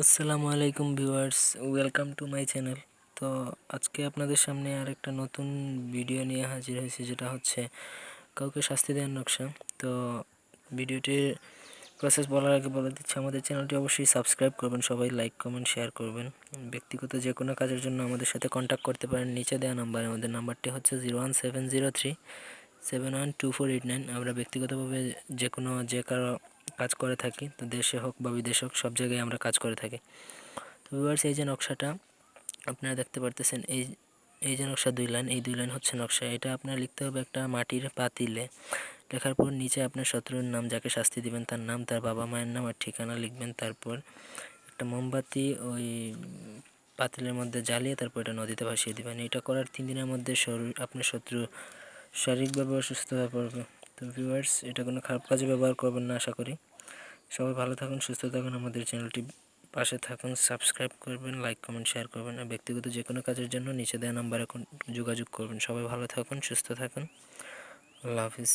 আসসালামু আলাইকুম viewers, welcome to my channel. তো আজকে আপনাদের সামনে আর একটা নতুন ভিডিও নিয়ে হাজির হয়েছে, যেটা হচ্ছে কাউকে শাস্তি দেওয়ার নকশা। তো ভিডিওটির প্রসেস বলার আগে বলে দিচ্ছি, আমাদের চ্যানেলটি অবশ্যই সাবস্ক্রাইব করবেন, সবাই লাইক কমেন্ট শেয়ার করবেন। ব্যক্তিগত যে কোনো কাজের জন্য আমাদের সাথে কন্ট্যাক্ট করতে পারেন, নিচে দেওয়া নাম্বার আমাদের নাম্বারটি হচ্ছে zero one seven zero three seven one two four eight nine আমরা ব্যক্তিগতভাবে যে কোনো, যে কারও কাজ করে থাকি, তো দেশে হোক বা বিদেশে হোক, সব জায়গায় আমরা কাজ করে থাকি। তো ভিউয়ার্স এই যে নকশাটা আপনারা দেখতে পারতেছেন, এই এই যে নকশা দুই লাইন, এই দুই লাইন হচ্ছে নকশা। এটা আপনার লিখতে হবে একটা মাটির পাতিলে। লেখার পর নিচে আপনার শত্রুর নাম, যাকে শাস্তি দিবেন তার নাম, তার বাবা মায়ের নাম আর ঠিকানা লিখবেন। তারপর একটা মোমবাতি ওই পাতিলের মধ্যে জ্বালিয়ে তারপর এটা নদীতে ভাসিয়ে দিবেন। এটা করার তিন দিনের মধ্যে শরীর, আপনার শত্রু শারীরিকভাবে অসুস্থ হয়ে পড়বে। তো ভিউয়ার্স এটা কোনো খারাপ কাজে ব্যবহার করবেন না, আশা করি। সবাই ভালো থাকুন, সুস্থ থাকুন, আমাদের চ্যানেলটি পাশে থাকুন সাবস্ক্রাইব করবেন লাইক কমেন্ট শেয়ার করবেন আর ব্যক্তিগত যে কোনো কাজের জন্য নিচে দেওয়া নাম্বারে যোগাযোগ করবেন। সবাই ভালো থাকুন, সুস্থ থাকুন। আল্লাহ হাফিজ।